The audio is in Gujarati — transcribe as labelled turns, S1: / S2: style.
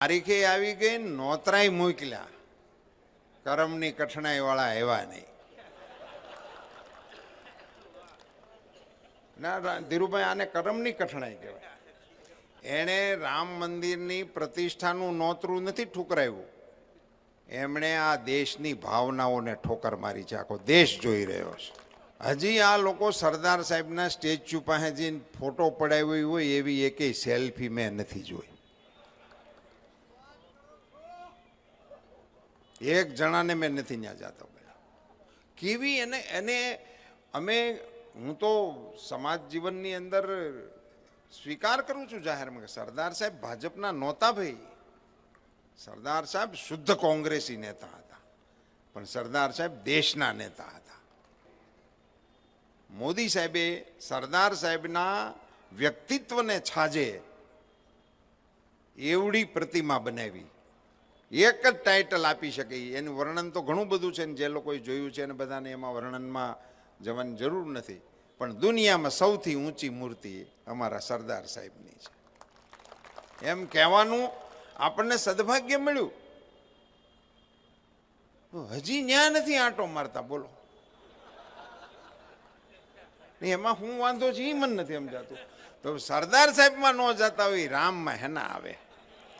S1: તારીખે આવી ગઈ નોતરાય મૂક્યા. કરમની કઠણાઈ વાળા આવ્યા નહીં. ના ધીરુભાઈ, આને કરમની કઠણાઈ કહેવાય. એણે રામ મંદિરની પ્રતિષ્ઠાનું નોતરું નથી ઠુકરાવ્યું. એમણે આ દેશની ભાવનાઓને ઠોકર મારી છે આખો દેશ જોઈ રહ્યો છે. હજી આ લોકો સરદાર સાહેબના સ્ટેચ્યુ પાસે જઈને ફોટો પડાવ્યો હોય એવી એકેય સેલ્ફી મેં નથી જોઈ. એક જણાને મેં નથી ત્યાં જતો પહેલાં. કેવી એને એને અમે, હું તો સમાજ જીવનની અંદર સ્વીકાર કરું છું જાહેરમાં કે સરદાર સાહેબ ભાજપના નહોતા ભાઈ. સરદાર સાહેબ શુદ્ધ કોંગ્રેસી નેતા હતા. પણ સરદાર સાહેબ દેશના નેતા હતા. મોદી સાહેબે સરદાર સાહેબના વ્યક્તિત્વને છાજે એવડી પ્રતિમા બનાવી. એક જ ટાઇટલ આપી શકે. એનું વર્ણન તો ઘણું બધું છે ને જે લોકોએ જોયું છે ને બધાને એમાં વર્ણનમાં જવાની જરૂર નથી. પણ દુનિયામાં સૌથી ઊંચી મૂર્તિ અમારા સરદાર સાહેબની છે. એમ કહેવાનું આપણને સદભાગ્ય મળ્યું. હજી ન્યા નથી આંટો મારતા, બોલો. એમાં હું વાંધો છે એ મને નથી સમજાતું. તો સરદાર સાહેબમાં ન જતા હોય રામમાં હેના આવે.